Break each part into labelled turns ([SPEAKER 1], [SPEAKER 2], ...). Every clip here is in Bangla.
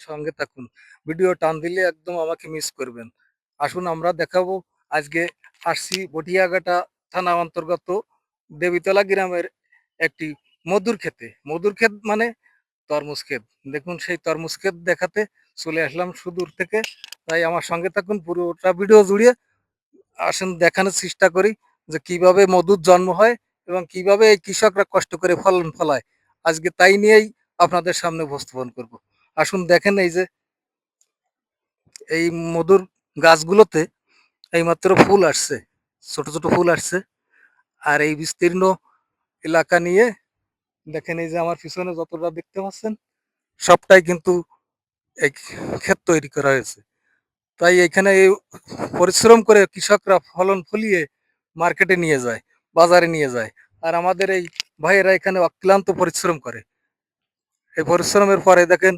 [SPEAKER 1] সঙ্গে থাকুন। ভিডিও টান দিলে একদম আমাকে মিস করবেন। আসুন আমরা দেখাবো। আজকে আসছি বটিয়াঘাটা থানা অন্তর্গত দেবীতলা গ্রামের একটি মধুর ক্ষেতে। মধুর ক্ষেত মানে তরমুজ ক্ষেত। দেখুন সেই তরমুজ ক্ষেত দেখাতে চলে আসলাম সুদূর থেকে। তাই আমার সঙ্গে থাকুন, পুরোটা ভিডিও জুড়িয়ে আসুন, দেখানোর চেষ্টা করি যে কীভাবে মধুর জন্ম হয় এবং কীভাবে এই কৃষকরা কষ্ট করে ফলন ফলায়। আজকে তাই নিয়েই আপনাদের সামনে উপস্থাপন করব। আসুন দেখেন এই যে, এই মধুর গাছগুলোতে এইমাত্র ফুল আসছে, ছোট ছোট ফুল আসছে। আর এই বিস্তীর্ণ এলাকা নিয়ে দেখেন এই যে আমার পিছনে যতটা দেখতে পাচ্ছেন, সবটাই কিন্তু এই ক্ষেত তৈরি করা হয়েছে। তাই এখানে এই পরিশ্রম করে কৃষকরা ফলন ফলিয়ে মার্কেটে নিয়ে যায়, বাজারে নিয়ে যায়। আর আমাদের এই ভাইয়েরা এখানে অক্লান্ত পরিশ্রম করে। এই পরিশ্রমের পরে দেখেন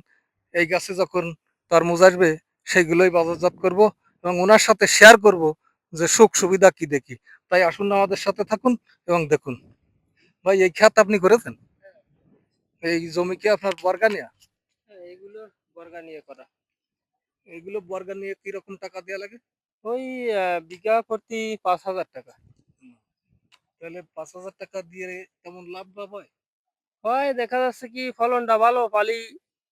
[SPEAKER 1] এই গাছে যখন তরমুজ আসবে সেইগুলোই বাজারজাত করব এবং ওনার সাথে শেয়ার করব যে সুখ সুবিধা কি দেখি। তাই আসুন আমাদের সাথে থাকুন এবং দেখুন। ভাই এই খাত আপনি করেছেন? এই জমি কি আপনার বর্গা নেয়া
[SPEAKER 2] এইগুলো বর্গা নিয়ে করা।
[SPEAKER 1] এইগুলো বর্গা নিয়ে কীরকম টাকা দেওয়া লাগে?
[SPEAKER 2] ওই বিঘা প্রতি পাঁচ হাজার টাকা।
[SPEAKER 1] তাহলে পাঁচ হাজার টাকা দিয়ে তেমন লাভ লাভ হয়?
[SPEAKER 2] হয় দেখা যাচ্ছে কি ফলনটা ভালো পালি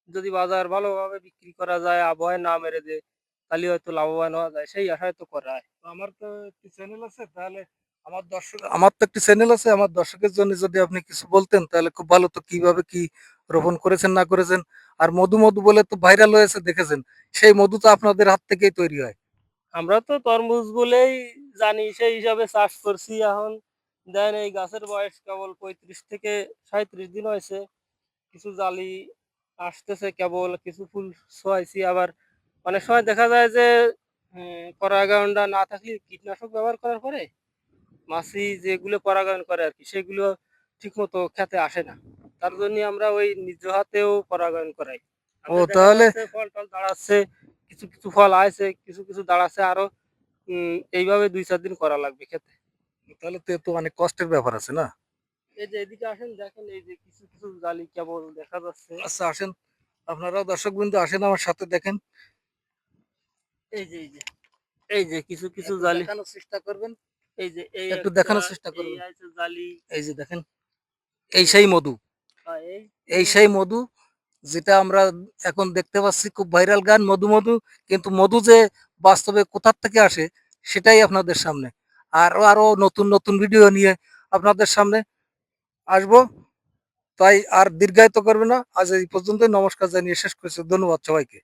[SPEAKER 2] যদি বাজার ভালোভাবে বিক্রি করা যায় আবহাওয়া না মেরে দেয় তাহলে হয়তো লাভবান হওয়া যায়। সেই আশায় তো করা হয়।
[SPEAKER 1] আমার তো একটি চ্যানেল আছে তাহলে আমার দর্শক আমার তো একটি চ্যানেল আছে আমার দর্শকের জন্য যদি আপনি কিছু বলতেন তাহলে খুব ভালো তো কীভাবে কি রোপণ করেছেন না করেছেন? আর মধু মধু বলে তো ভাইরাল হয়েছে দেখেছেন? সেই মধু তো আপনাদের হাত থেকেই তৈরি হয়।
[SPEAKER 2] আমরা তো তরমুজ বলেই জানি সেই হিসাবে চাষ করছি এখন। দেন এই গাছের বয়স কেবল পঁয়ত্রিশ থেকে সাঁত্রিশ দিন হয়েছে। কিছু জালি আসতেছে কেবল কিছু ফুল ছোয়াইছি আবার অনেক সময় দেখা যায় যে পরাগায়নটা না থাকলে কীটনাশক ব্যবহার করার পরে মাছি যেগুলো পরাগায়ন করে আর কি সেগুলো ঠিক মতো খেতে আসে না। তার জন্য আমরা ওই নিজ হাতেও পরাগায়ন করাই।
[SPEAKER 1] ও, তাহলে-
[SPEAKER 2] ফল টল দাঁড়াচ্ছে কিছু কিছু ফল আছে কিছু কিছু দাঁড়াচ্ছে আরও উম, এইভাবে দুই চার দিন করা লাগবে খেতে।
[SPEAKER 1] তাহলে তো অনেক কষ্টের ব্যাপার আছে না?
[SPEAKER 2] এই যে এদিকে আসেন দেখেন এই যে কিছু কিছু জালি কেবল দেখা যাচ্ছে।
[SPEAKER 1] আচ্ছা আসেন। দর্শক বিন্দু আসেন আমার সাথে দেখেন।
[SPEAKER 2] এই যে এই যে এই যে কিছু কিছু জালি।
[SPEAKER 1] দেখানোর চেষ্টা করবেন।
[SPEAKER 2] এই যে এই
[SPEAKER 1] একটু দেখানোর চেষ্টা
[SPEAKER 2] জালি।
[SPEAKER 1] এই যে দেখেন এই সেই মধু।
[SPEAKER 2] এই
[SPEAKER 1] এই সেই মধু যেটা আমরা এখন দেখতে পাচ্ছি খুব ভাইরাল গান মধু মধু। কিন্তু মধু যে বাস্তবে কোথার থেকে আসে সেটাই আপনাদের সামনে। আরও আরও নতুন নতুন ভিডিও নিয়ে আপনাদের সামনে আসব। তাই আর দীর্ঘায়িত করবে না। আজ এই পর্যন্তই। নমস্কার জানিয়ে শেষ করছি। ধন্যবাদ সবাইকে।